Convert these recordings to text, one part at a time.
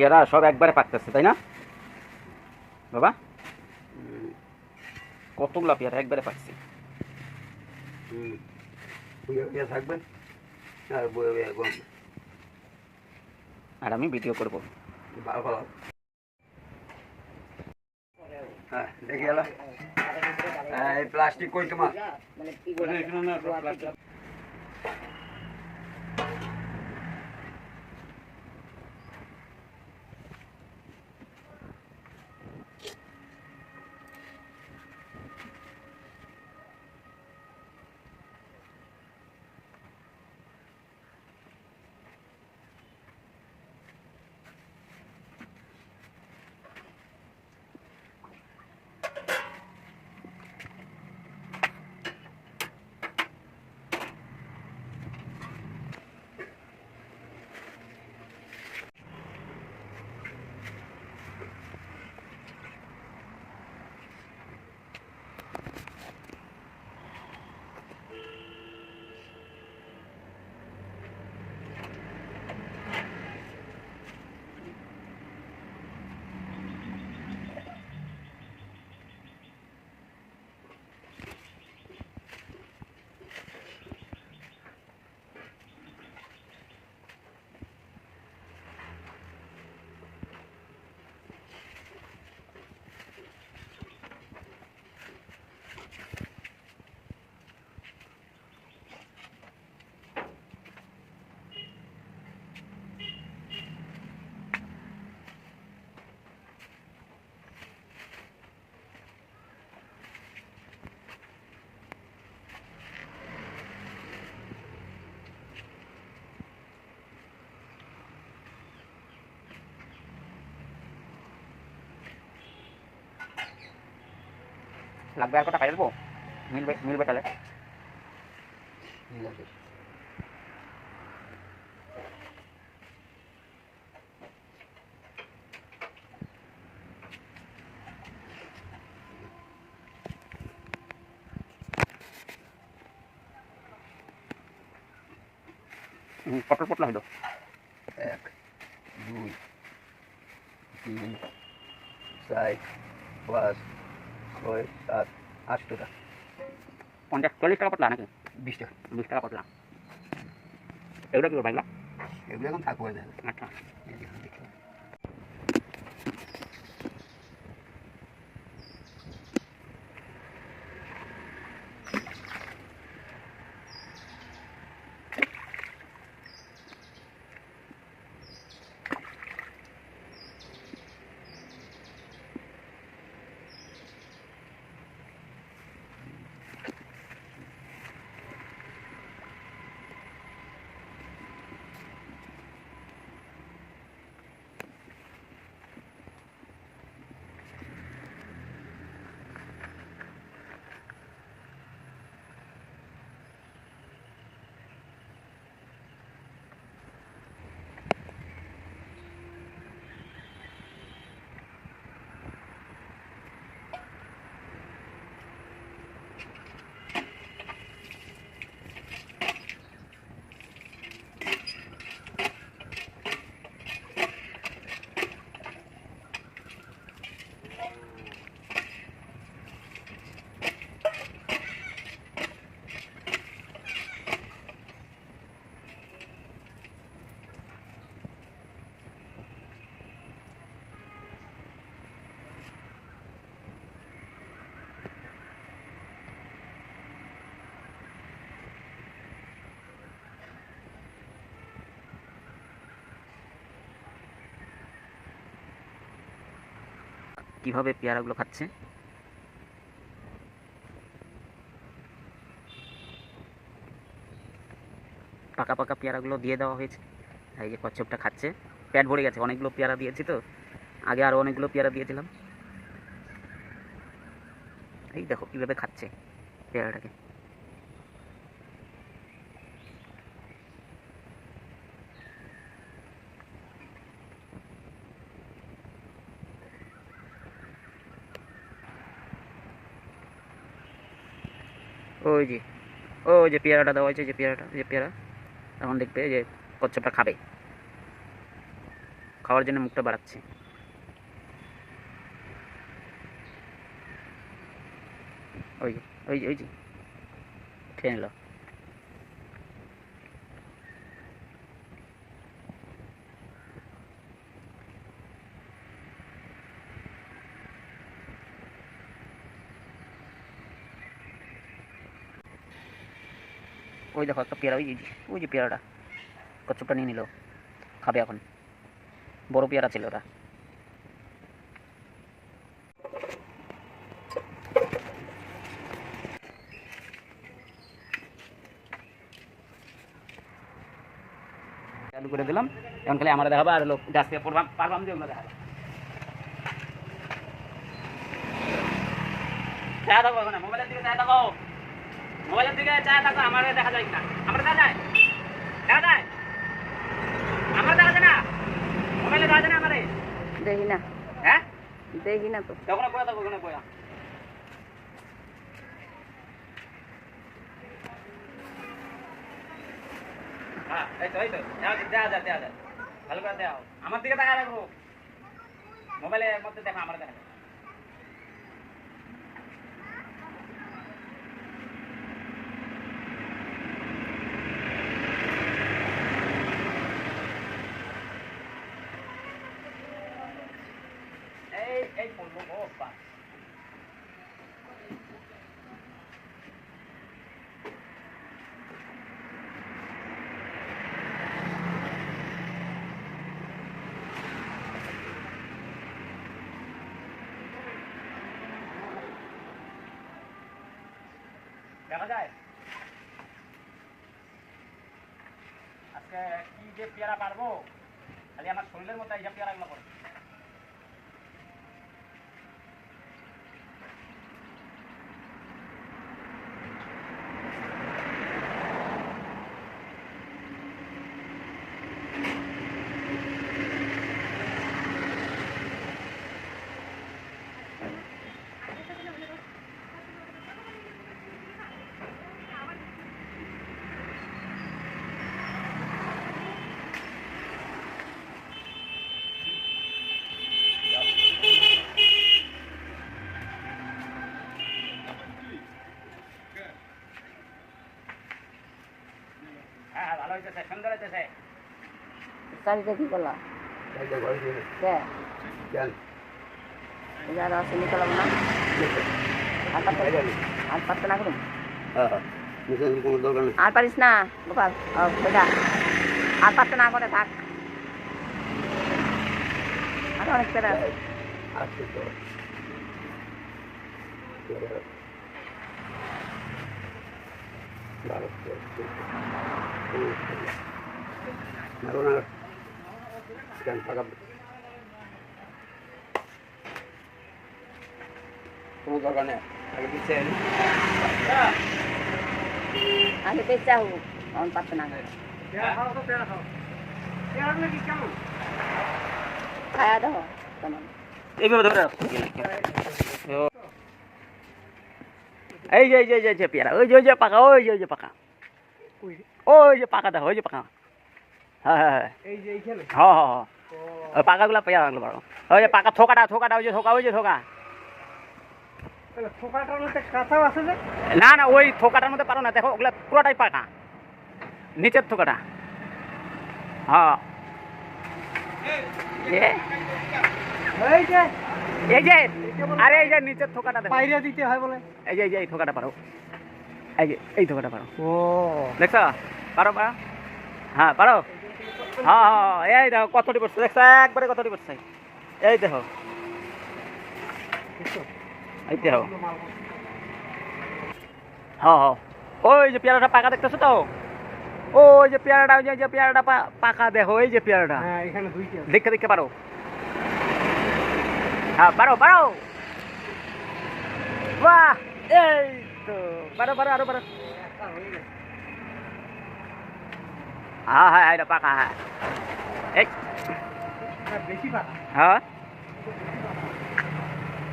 পেয়ারা সব একবারে পাকতেছে তাই না? বাবা? কতগুলা পেয়ারা একবারে পাকছে? থাকবেন আর বয়ে বয়ে আর আমি ভিডিও করব। ভালো ভালো। হ্যাঁ দেখি এই প্লাস্টিক কই তোমার? লাগবে আর কটা দেবো মিলবে মিলবে তাহলে। পটল পটলা হইল। এক, দুই, তিন, চার, পাঁচ ছয় সাত আট টাকা। পঞ্চাশ চল্লিশ টাকা পটলা নাকি? বিশ টাকা। বিশ টাকা পটলা। এগুলো কি করব এগুলো এখন থাকব আচ্ছা। কীভাবে পেয়ারাগুলো খাচ্ছে? পাকা পাকা পেয়ারাগুলো দিয়ে দেওয়া হয়েছে। এই যে কচ্ছপটা খাচ্ছে। প্যাট ভরে গেছে, অনেকগুলো পেয়ারা দিয়েছি তো। আগে আরও অনেকগুলো পেয়ারা দিয়েছিলাম। এই দেখো কীভাবে খাচ্ছে পেয়ারাটাকে। ওই যে ওই যে পেয়ারাটা দেওয়া হয়েছে যে পেয়ারাটা যে পেয়ারা। এখন দেখবে যে কচ্ছপটা খাবে। খাওয়ার জন্য মুখটা বাড়াচ্ছে। ওই ওই ওই যে, খেয়ে নিল। ওই দেখো, একটা পেয়ারা, ওই যে ওই যে পেয়ারাটা, কচ্ছপটা নিয়ে নিল, খাবে এখন। বড় পেয়ারা ছিল ওটা। চালু করে দিলাম। এখন খালি আমরা দেখাবো আর লোক গাছ থেকে পড়বাম পারবাম যে ওগুলো দেখাবো। চায় থাকো মোবাইলের দিকে চায় থাকো। মোবাইলের দিকে চায় থাকো আমার দেখা যায় না আমার দেখা যায়? দেখা যায়? আমার দেখা যায় না? মোবাইলে দেখা যায় না আমারে দেখি না। হ্যাঁ? দেখি না তো। তখন বয়া থাকো ওখানে বয়া হ্যাঁ এই তো এই তো। দেওয়া যায় দেওয়া যায় ভালো করে দেওয়া আমার দিকে তাকা রাখো। মোবাইলের মধ্যে দেখো আমার দেখা যায় এই এই পড়ব ও বাস দেখা যায় আজকে কি যে পেয়ারা পারব? খালি আমার শরীরের মতো এই যে পেয়ারাগুলো পড়ে হ্যাঁ হ্যাঁ ভালো হইতেছে সুন্দর হইতেছে চারিটা কি করলা চারটে ঘরে দিয়ে কে? যান যারা না। আর পারতে আর না করুন হ্যাঁ হ্যাঁ। আর পারিস না? গোপাল বেটা। আর পারতে না করে থাক। আর অনেক পেরা আছে নাড়ো না কেন দরকার নেই। আগে পিছিয়ে আগে পেঁচা হোক অন পারতে না। খায়া দাও তেমন এইভাবে ধরে এই যে, এই যে পেয়ারা। ওই যে ওই যে পাকা ওই যে ওই যে পাকা। ওই যে পাকা দেখো ওই যে পাকা। হ্যাঁ হ্যাঁ হ্যাঁ। হ্যাঁ ওই পাকাগুলো পেয়ারা রাখল পারো ওই যে পাকা থোকাটা থোকাটা ওই যে থোকা ওই যে থোকা। না না ওই থোকাটার মধ্যে পারো না। দেখো ওগুলা পুরোটাই পাকা। নিচের থোকাটা। হ্যাঁ এ, এই যে। এই যে আরে এই যে নিচের থোকাটা দেখো। বাইরে দিতে হয় বলে। এই যে এই যে এই থোকাটা পারো। এই যে এই থোকাটা পারো। ও। দেখছ? পারো পারো। হ্যাঁ পারো। হ্যাঁ হ্যাঁ এই দেখো কতটি পড়ছে দেখছ একবারে কতটি পড়ছে এই দেখো। এই দেখো। হ্যাঁ হ্যাঁ। ওই যে পেয়ারাটা পাকা দেখতেছো তো? ওই যে পেয়ারাটা ওই যে- পেয়ারাটা পাকা দেখো এই যে পেয়ারাটা। হ্যাঁ দেখতে দেখতে পারো। হ্যাঁ পারো পারো। বাহ এই তো। পারো পারো আরও পারো। হ্যাঁ হ্যাঁ এটা পাকা হ্যাঁ। এই। হ্যাঁ,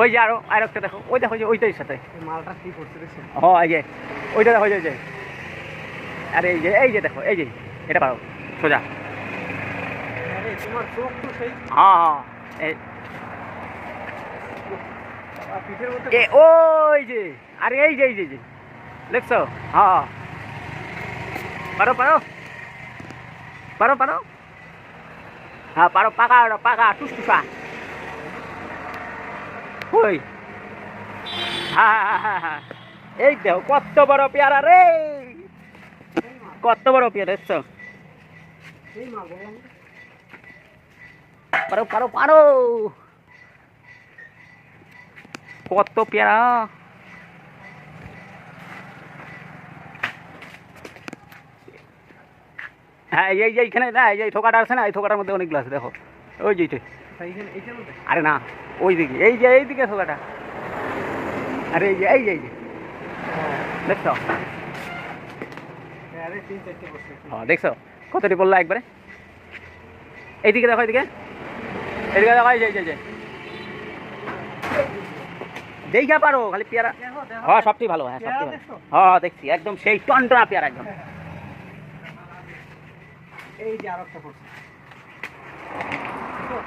ওই যে আরও আর একটা দেখো ওই দেখো যে ওইটাই সাথে। মালটা কি করছে হ্যাঁ এই যে ওইটা দেখো যে, আরে এই যে এই যে দেখো এই যে এটা পারো সোজা। হ্যাঁ হ্যাঁ এই। এ ওই যে আরে এই যে এই যে। দেখছ? হ্যাঁ। পারো পারো। পারো পারো হ্যাঁ পারো পাকা ওটা পাকা টুসটুসা ওই হ্যাঁ হ্যাঁ হ্যাঁ হ্যাঁ এই দেখো কত বড় পেয়ারা রে? কত বড় পেয়ারা, দেখছ? এই মা বললাম পারো পারো পারো। কত পেয়ারা? হ্যাঁ এই যে এইখানে না এই যে থোকাটা আছে না এই থোকাটার মধ্যে অনেকগুলো আছে দেখো। ওই যে আরে না ওই দিকে এই যে এই দিকে থোকাটা আরে এই যে এই যে এই যে। দেখছ? বসে হ্যাঁ দেখছ? কতটি পড়ল একবারে। এইদিকে দেখো এইদিকে। এইদিকে দেখো এই যে দেখা পারো খালি পেয়ারা। হ্যাঁ সবটি ভালো হ্যাঁ সবটি ভালো। হ্যাঁ হ্যাঁ, দেখছি একদম সেই টনটনা পেয়ারা একদম। এই যে আরেকটা পড়ছে। দেখো,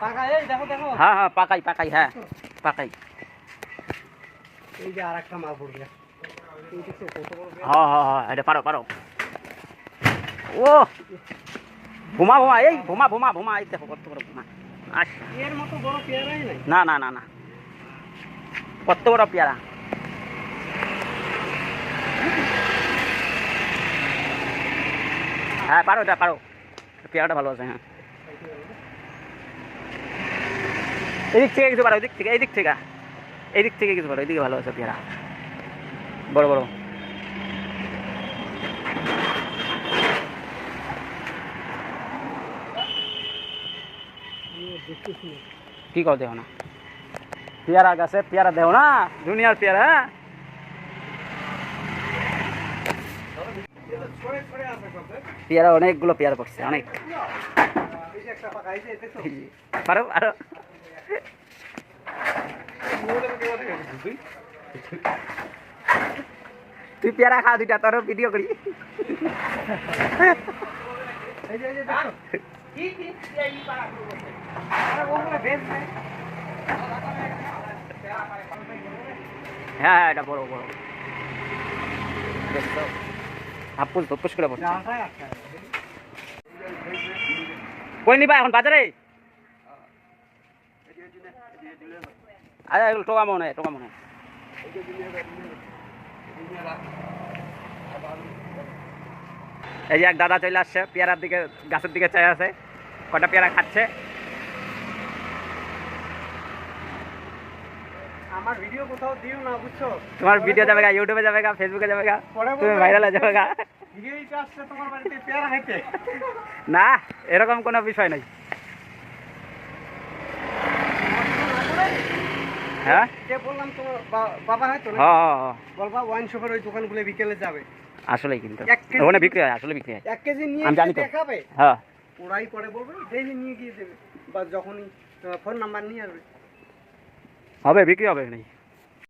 পাকা এই দেখো দেখো। হ্যাঁ হ্যাঁ পাকাই পাকাই হ্যাঁ পাকাই। এই যে আরেকটা মাল পড়বে এই দেখছ কত বড় পেয়ারা? হ্যাঁ হ্যাঁ হ্যাঁ এটা পারো পারো। ও! ভুমা ভুমা এই ভুমা ভুমা ভুমা এই দেখো কত বড় ভুমা আস এর মতো বড় পেয়ারাই নাই। না না না না। কত বড় পেয়ারা? হ্যাঁ পারো, এটা পারো। পেয়ারাটা ভালো আছে হ্যাঁ। এদিক থেকে কিছু পারো, এদিক থেকে এদিক থেকে। এদিক থেকে কিছু পারো, এদিকে ভালো আছে পেয়ারা। বড় বড়। কি কর দেও না? পেয়ারা গাছে পেয়ারা দেও না? দুনিয়ার পেয়ারা হ্যাঁ? পেয়ারা, অনেকগুলো পেয়ারা পড়ছে, অনেক। পারো আরও। তুই পেয়ারা খা দুইটা তোর ভিডিও করি। হ্যাঁ হ্যাঁ এটা বড় বড়। দেখছ হাপুস ধপুস করে পড়ছে কই নিবা এখন বাজারে? আরে এগুলো টোকা মনে টোকা মনে এই যে এক দাদা চলে আসছে পেয়ারার দিকে গাছের দিকে চাই আছে। কটা পেয়ারা খাচ্ছে? আমার ভিডিও কোথাও দিও না বুঝছ? তোমার ভিডিও যাবে ইউটিউবে যাবে ফেসবুকে যাবে তুমি ভাইরালে যাবে খাইতে। না এরকম কোনো বিষয় নাই। হ্যাঁ? বললাম বা- বাবা হয়তো হ্যাঁ হ্যাঁ, হ্যাঁ। বলবা ওয়াইন শপের ওই দোকানগুলো বিকেলে যাবে। আসলেই কিন্তু। এক ওখানে বিক্রি হয় আসলে বিক্রি হয়। এক কেজি নিয়ে আমি জানি তো। দেখাবে। হ্যাঁ। ওরাই পরে বলবে নিয়ে গিয়ে দেবে। বা যখনই ফোন নাম্বার নিয়ে আসবে। হবে বিক্রি হবে নাই